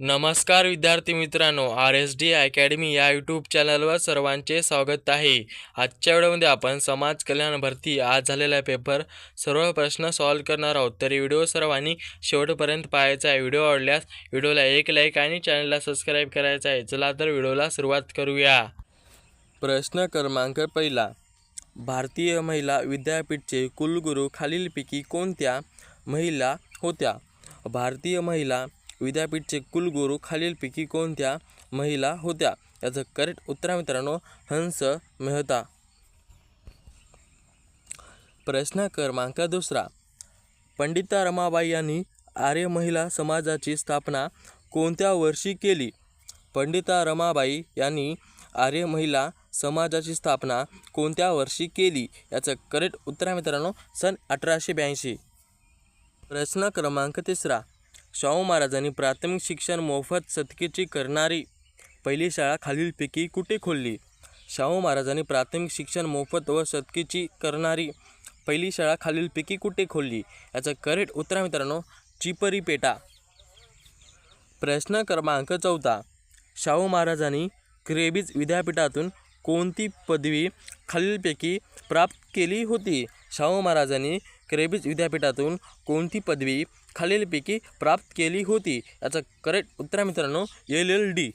नमस्कार विद्यार्थी मित्रांनो आर एस डी अकॅडमी या यूट्यूब चॅनलवर सर्वांचे स्वागत आहे. आजच्या व्हिडिओमध्ये आपण समाज कल्याण भरती आज झालेला पेपर सर्व प्रश्न सॉल्व करणार आहोत. तर व्हिडिओ सर्वांनी शेवटपर्यंत पाहायचा आहे. व्हिडिओ आवडल्यास व्हिडिओला एक लाईक आणि चॅनलला सबस्क्राईब करायचा आहे. चला तर व्हिडिओला सुरुवात करूया. प्रश्न क्रमांक पहिला. भारतीय महिला विद्यापीठचे कुलगुरू खालीलपैकी कोणत्या महिला होत्या? भारतीय महिला विद्यापीठचे कुलगुरू खालीलपैकी कोणत्या महिला होत्या? याचं करेक्ट उत्तर आहे मित्रांनो हंस मेहता. प्रश्न क्रमांक दुसरा. पंडिता रमाबाई यांनी आर्य महिला समाजाची स्थापना कोणत्या वर्षी केली? पंडिता रमाबाई यांनी आर्य महिला समाजाची स्थापना कोणत्या वर्षी केली? याचं करेक्ट उत्तर आहे मित्रांनो सन अठराशे ब्याऐंशी. प्रश्न क्रमांक तिसरा. शाहू महाराजांनी प्राथमिक शिक्षण मोफत सतकीची करणारी पहिली शाळा खालीलपैकी कुठे खोलली? शाहू महाराजांनी प्राथमिक शिक्षण मोफत व सतकीची करणारी पहिली शाळा खालीलपैकी कुठे खोलली? याचं करेक्ट उत्तर आहे मित्रांनो चिपरी पेटा प्रश्न क्रमांक चौथा. शाहू महाराजांनी क्रेबीज विद्यापीठातून कोणती पदवी खालीलपैकी प्राप्त केली होती? शाहू महाराजांनी क्रेबिज विद्यापीठातून कोणती पदवी खालीलपैकी प्राप्त केली होती? याचं करेक्ट उत्तर मित्रांनो एल एल डी.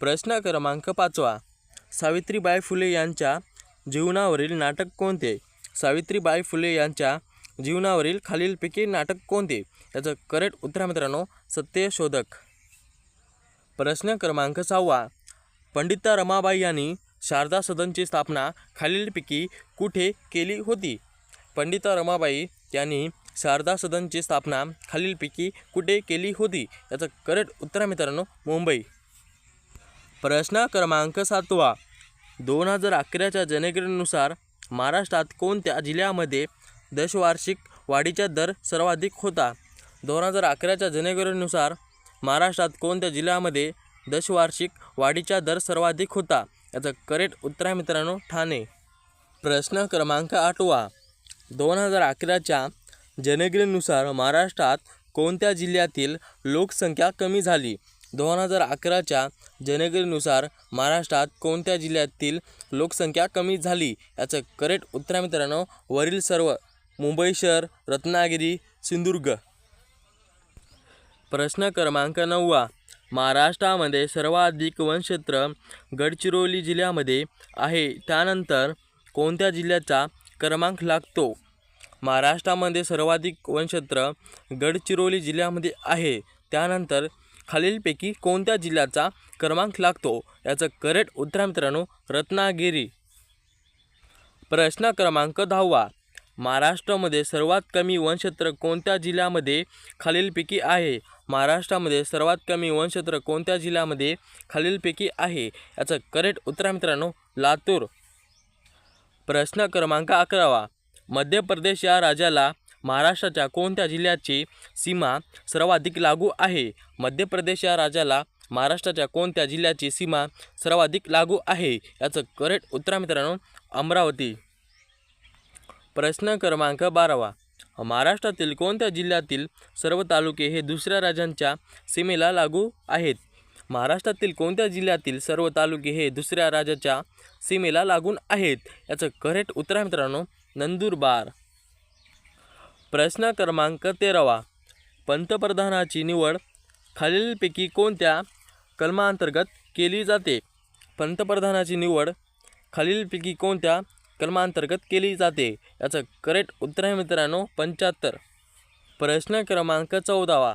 प्रश्न क्रमांक पाचवा. सावित्रीबाई फुले यांच्या जीवनावरील नाटक कोणते? सावित्रीबाई फुले यांच्या जीवनावरील खालीलपैकी नाटक कोणते? याचं करेक्ट उत्तर मित्रांनो सत्यशोधक. प्रश्न क्रमांक सहावा. पंडिता रमाबाई यांनी शारदा सदनची स्थापना खालीलपैकी कुठे केली होती? पंडिता रमाबाई यांनी शारदा सदनची स्थापना खालीलपैकी कुठे केली होती? याचं करेक्ट उत्तर आहे मित्रांनो मुंबई. प्रश्न क्रमांक सातवा. दोन हजार अकराच्या जनगणनेनुसार महाराष्ट्रात कोणत्या जिल्ह्यामध्ये दशवार्षिक वाढीचा दर सर्वाधिक होता? दोन हजार अकराच्या जनगणनेनुसार महाराष्ट्रात कोणत्या जिल्ह्यामध्ये दशवार्षिक वाढीचा दर सर्वाधिक होता? याचं करेक्ट उत्तर आहे मित्रांनो ठाणे. प्रश्न क्रमांक आठवा. दोन हजार अकराच्या जनगणनेनुसार महाराष्ट्रात कोणत्या जिल्ह्यातील लोकसंख्या कमी झाली? दोन हजार अकराच्या जनगणनेनुसार महाराष्ट्रात कोणत्या जिल्ह्यातील लोकसंख्या कमी झाली? याचं करेक्ट उत्तर आहे मित्रांनो वरील सर्व. मुंबई शहर रत्नागिरी सिंधुदुर्ग. प्रश्न क्रमांक नववा. महाराष्ट्रामध्ये सर्वाधिक वनक्षेत्र गडचिरोली जिल्ह्यामध्ये आहे. त्यानंतर कोणत्या जिल्ह्याचा क्रमांक लागतो? महाराष्ट्रामध्ये सर्वाधिक वनक्षेत्र गडचिरोली जिल्ह्यामध्ये आहे. त्यानंतर खालीलपैकी कोणत्या जिल्ह्याचा क्रमांक लागतो? याचं करेक्ट उत्तर मित्रांनो रत्नागिरी. प्रश्न क्रमांक दहावा. महाराष्ट्रामध्ये सर्वात कमी वनक्षेत्र कोणत्या जिल्ह्यामध्ये खालीलपैकी आहे? महाराष्ट्रामध्ये सर्वात कमी वनक्षेत्र कोणत्या जिल्ह्यामध्ये खालीलपैकी आहे? याचं करेक्ट उत्तर मित्रांनो लातूर. प्रश्न क्रमांक अकरावा. मध्य प्रदेश या राज्याला महाराष्ट्राच्या कोणत्या जिल्ह्याची सीमा सर्वाधिक लागू आहे? मध्य प्रदेश या राज्याला महाराष्ट्राच्या कोणत्या जिल्ह्याची सीमा सर्वाधिक लागू आहे? याचं करेक्ट उत्तर मित्रांनो अमरावती. प्रश्न क्रमांक बारावा. महाराष्ट्रातील कोणत्या जिल्ह्यातील सर्व तालुके हे दुसऱ्या राज्यांच्या सीमेला लागू आहेत? महाराष्ट्रातील कोणत्या जिल्ह्यातील सर्व तालुके हे दुसऱ्या राज्याच्या सीमेला लागून आहेत? याचं करेक्ट उत्तर आहे मित्रांनो नंदुरबार. प्रश्न क्रमांक तेरावा. पंतप्रधानाची निवड खालीलपैकी कोणत्या कलमांतर्गत केली जाते? पंतप्रधानाची निवड खालीलपैकी कोणत्या कलमांतर्गत केली जाते. याचं करेक्ट उत्तर आहे मित्रांनो पंच्याहत्तर. प्रश्न क्रमांक चौदावा.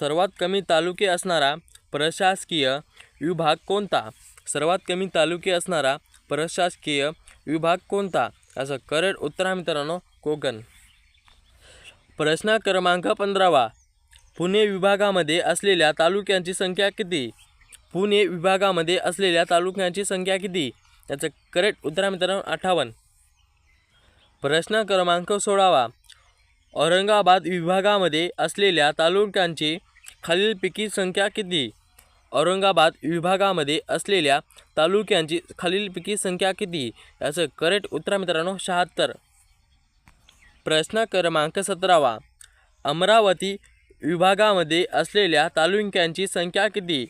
सर्वात कमी तालुके असणारा प्रशासकीय विभाग कोणता? सर्वात कमी तालुके असणारा प्रशासकीय विभाग कोणता? याचं करेक्ट उत्तर आहे मित्रांनो कोकण. प्रश्न क्रमांक पंधरावा. पुणे विभागामध्ये असलेल्या तालुक्यांची संख्या किती? पुणे विभागामध्ये असलेल्या तालुक्यांची संख्या किती? याचं करेक्ट उत्तर आहे मित्रांनो अठ्ठावन्न. प्रश्न क्रमांक सोळावा. औरंगाबाद विभागामध्ये असलेल्या तालुक्यांची खालीलपैकी संख्या किती? औरंगाबाद विभागामध्ये असलेल्या तालुक्यांची खालीलपैकी संख्या किती? याचं करेक्ट उत्तर मित्रांनो शहात्तर. प्रश्न क्रमांक सतरावा. अमरावती विभागामध्ये असलेल्या तालुक्यांची संख्या किती?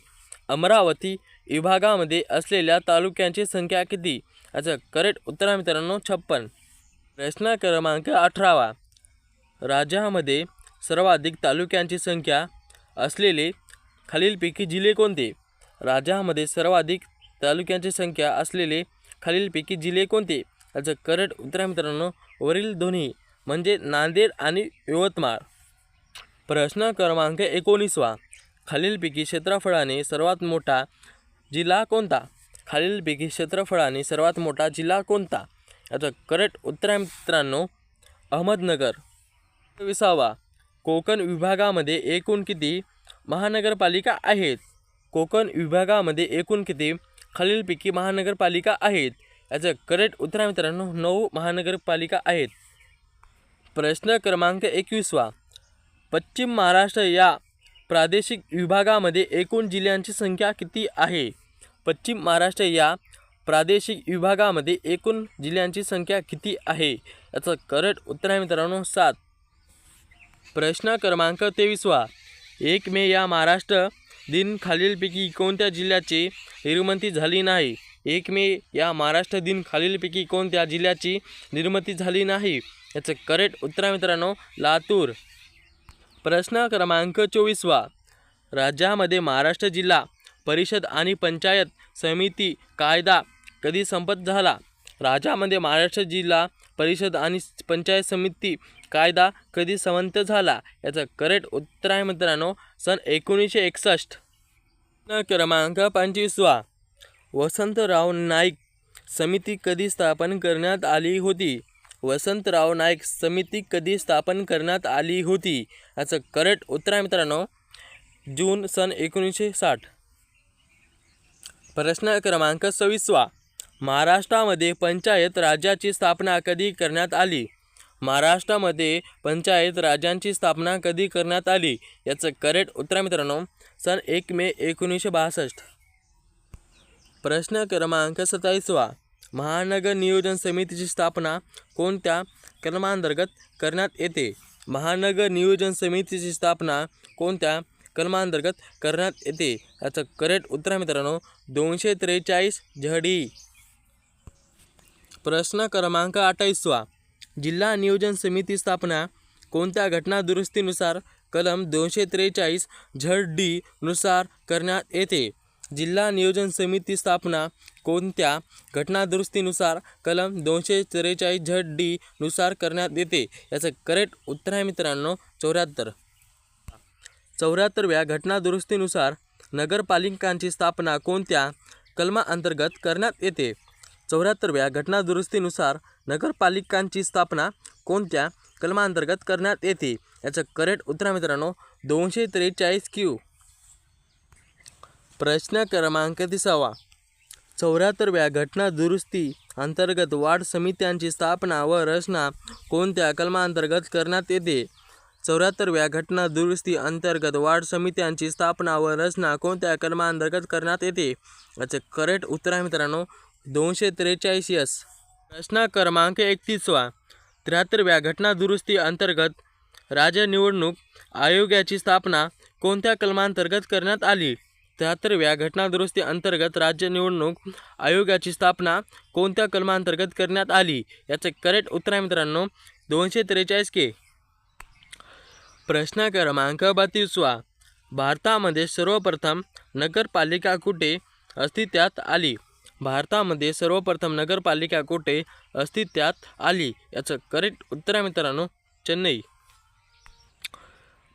अमरावती विभागामध्ये असलेल्या तालुक्यांची संख्या किती? याचं करेक्ट उत्तर आहे मित्रांनो छप्पन. प्रश्न क्रमांक अठरावा. राज्यामध्ये सर्वाधिक तालुक्यांची संख्या असलेले खालीलपैकी जिल्हे कोणते? राज्यामध्ये सर्वाधिक तालुक्यांची संख्या असलेले खालीलपैकी जिल्हे कोणते? याचं करेक्ट उत्तर आहे मित्रांनो वरील दोन्ही म्हणजे नांदेड आणि यवतमाळ. प्रश्न क्रमांक एकोणीसवा. खालीलपैकी क्षेत्रफळाने सर्वात मोठा जिल्हा कोणता? खालीलपैकी क्षेत्रफळाने सर्वात मोठा जिल्हा कोणता? याचं करेक्ट उत्तर आहे मित्रांनो अहमदनगर. विसावा कोकण विभागामध्ये एकूण किती महानगरपालिका आहेत? कोकण विभागामध्ये एकूण किती खालीलपैकी महानगरपालिका आहेत? याचं करेक्ट उत्तर आहे मित्रांनो नऊ महानगरपालिका आहेत. प्रश्न क्रमांक एकवीसवा पश्चिम महाराष्ट्र या प्रादेशिक विभागामध्ये एकूण जिल्ह्यांची संख्या किती आहे? पश्चिम महाराष्ट्र या प्रादेशिक विभागामध्ये एकूण जिल्ह्यांची संख्या किती आहे? याचं करेक्ट उत्तर आहे मित्रांनो सात. प्रश्न क्रमांक तेवीसवा एक मे या महाराष्ट्र दिन खालीलपैकी कोणत्या जिल्ह्याची निर्मिती झाली नाही? एक मे या महाराष्ट्र दिन खालीलपैकी कोणत्या जिल्ह्याची निर्मिती झाली नाही? याचं करेक्ट उत्तर आहे मित्रांनो लातूर. प्रश्न क्रमांक चोवीसवा राज्यामध्ये महाराष्ट्र जिल्हा परिषद आणि पंचायत समिती कायदा कधी संपत झाला? राज्यामध्ये महाराष्ट्र जिल्हा परिषद आणि पंचायत समिती कायदा कधी संमत झाला? याचं करेक्ट उत्तर आहे मित्रांनो सन एकोणीसशे एकसष्ट. क्रमांक पंचवीसवा वसंतराव नाईक समिती कधी स्थापन करण्यात आली होती? वसंतराव नाईक समिती कधी स्थापन करण्यात आली होती? याचं करेक्ट उत्तर आहे मित्रांनो जून सन एकोणीसशे साठ. प्रश्न क्रमांक सव्वीसवा. महाराष्ट्रामध्ये पंचायत राज्याची स्थापना कधी करण्यात आली? महाराष्ट्रामध्ये पंचायत राज्यांची स्थापना कधी करण्यात आली? याचं करेक्ट उत्तर मित्रांनो सन एक मे एकोणीसशे बासष्ट. प्रश्न क्रमांक सत्तावीसवा. महानगर नियोजन समितीची स्थापना कोणत्या क्रमांतर्गत करण्यात येते? महानगर नियोजन समितीची स्थापना कोणत्या कलमांतर्गत करण्यात येते. याचं करेक्ट उत्तर आहे मित्रांनो दोनशे त्रेचाळीस झडी. प्रश्न क्रमांक अठ्ठावीसवा. जिल्हा नियोजन समिती स्थापना कोणत्या घटना दुरुस्तीनुसार कलम दोनशे त्रेचाळीस झड डी नुसार करण्यात येते? जिल्हा नियोजन समिती स्थापना कोणत्या घटनादुरुस्तीनुसार कलम दोनशे त्रेचाळीस झड डी नुसार करण्यात येते? याचं करेक्ट उत्तर आहे मित्रांनो चौऱ्याहत्तर. चौऱ्याहत्तरव्या घटना दुरुस्तीनुसार नगरपालिकांची स्थापना कोणत्या कलमाअंतर्गत करण्यात येते? चौऱ्याहत्तरव्या घटनादुरुस्तीनुसार नगरपालिकांची स्थापना कोणत्या कलमाअंतर्गत करण्यात येते? याचं करेक्ट उत्तर मित्रांनो दोनशे त्रेचाळीस क्यू प्रश्न क्रमांक तिसावा. चौऱ्याहत्तरव्या घटना दुरुस्ती अंतर्गत वाढ समित्यांची स्थापना व रचना कोणत्या कलमांतर्गत करण्यात येते? चौऱ्याहत्तरव्या घटना दुरुस्ती अंतर्गत वाढ समित्यांची स्थापना व रचना कोणत्या कलमांतर्गत करण्यात येते? याचे करेक्ट उत्तर आहे मित्रांनो दोनशे त्रेचाळीस यस. प्रश्न क्रमांक एकतीसवा त्र्याहत्तरव्या घटना दुरुस्ती अंतर्गत राज्य निवडणूक आयोगाची स्थापना कोणत्या कलमांतर्गत करण्यात आली? त्र्याहत्तरव्या घटना दुरुस्ती अंतर्गत राज्य निवडणूक आयोगाची स्थापना कोणत्या कलमांतर्गत करण्यात आली? याचे करेक्ट उत्तर आहे मित्रांनो दोनशे त्रेचाळीस के. प्रश्न क्रमांक बत्तीसवा भारतामध्ये सर्वप्रथम नगरपालिका कुठे अस्तित्वात आली? भारतामध्ये सर्वप्रथम नगरपालिका कुठे अस्तित्वात आली? याचं करेक्ट उत्तर आहे मित्रांनो चेन्नई.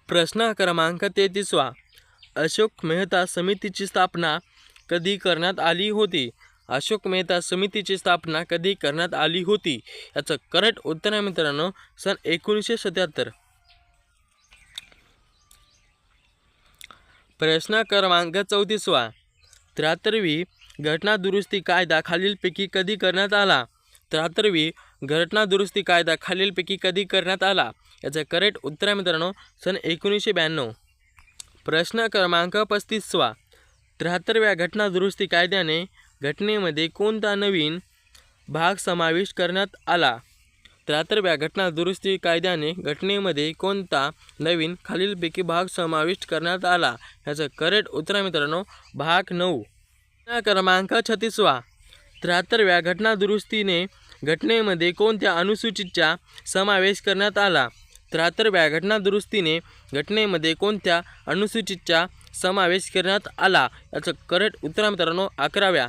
प्रश्न क्रमांक तेहतीसवा. अशोक मेहता समितीची स्थापना कधी करण्यात आली होती? अशोक मेहता समितीची स्थापना कधी करण्यात आली होती? याचं करेक्ट उत्तर आहे मित्रांनो सन एकोणीसशे सत्याहत्तर. प्रश्न क्रमांक चौतीसवा. त्र्याहत्तरवी घटना दुरुस्ती कायदा खालीलपैकी कधी करण्यात आला? त्र्याहत्तरवी घटना दुरुस्ती कायदा खालीलपैकी कधी करण्यात आला? याचं करेक्ट उत्तर आहे मित्रांनो सन एकोणीसशे ब्याण्णव. प्रश्न क्रमांक पस्तीसवा. त्र्याहत्तरव्या घटना दुरुस्ती कायद्याने घटनेमध्ये कोणता नवीन भाग समाविष्ट करण्यात आला? त्र्याहत्तरव्या घटना दुरुस्ती कायद्याने घटनेमध्ये कोणता नवीन खालीलपैकी भाग समाविष्ट करण्यात आला? ह्याचं करेक्ट उत्तर मित्रांनो भाग नऊ. क्रमांक छत्तीसवा. त्र्याहत्तरव्या घटना दुरुस्तीने घटनेमध्ये कोणत्या अनुसूचितचा समावेश करण्यात आला? त्र्याहत्तरव्या घटना दुरुस्तीने घटनेमध्ये कोणत्या अनुसूचितचा समावेश करण्यात आला? याचं करेक्ट उत्तर मित्रांनो अकराव्या.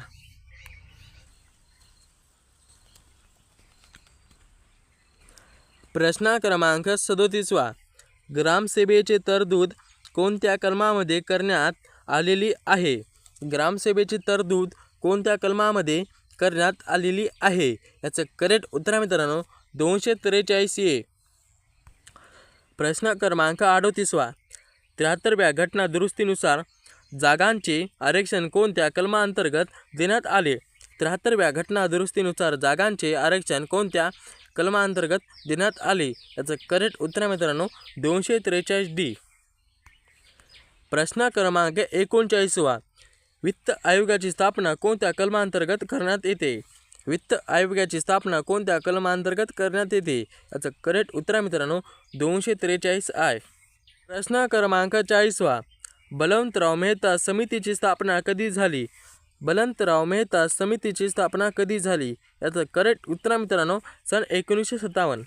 प्रश्न क्रमांक सदोतीसवा ग्रामसेवेचे तरतूद कोणत्या कलमामध्ये करण्यात आलेली आहे? ग्रामसेवेची तरतूद कोणत्या कलमामध्ये करण्यात आलेली आहे? याचं करेक्ट उत्तर आहे मित्रांनो दोनशे त्रेचाळीस ए. प्रश्न क्रमांक अडोतीसवा त्र्याहत्तरव्या घटना दुरुस्तीनुसार जागांचे आरक्षण कोणत्या कलमांतर्गत देण्यात आले? त्र्याहत्तरव्या घटना दुरुस्तीनुसार जागांचे आरक्षण कोणत्या कलमांतर्गत देण्यात आले. याचं करेक्ट उत्तर आहे मित्रांनो दोनशे त्रेचाळीस डी. प्रश्न क्रमांक एकोणचाळीसवा. वित्त आयोगाची स्थापना कोणत्या कलमांतर्गत करण्यात येते? वित्त आयोगाची स्थापना कोणत्या कलमांतर्गत करण्यात येते? याचं करेक्ट उत्तर आहे मित्रांनो दोनशे त्रेचाळीस आय. प्रश्न क्रमांक चाळीसवा. बलवंतराव मेहता समितीची स्थापना कधी झाली? बलंतराव मेहता समितीची स्थापना कधी झाली? याचं करेक्ट उत्तर मित्रांनो सन एकोणीसशे सत्तावन्न.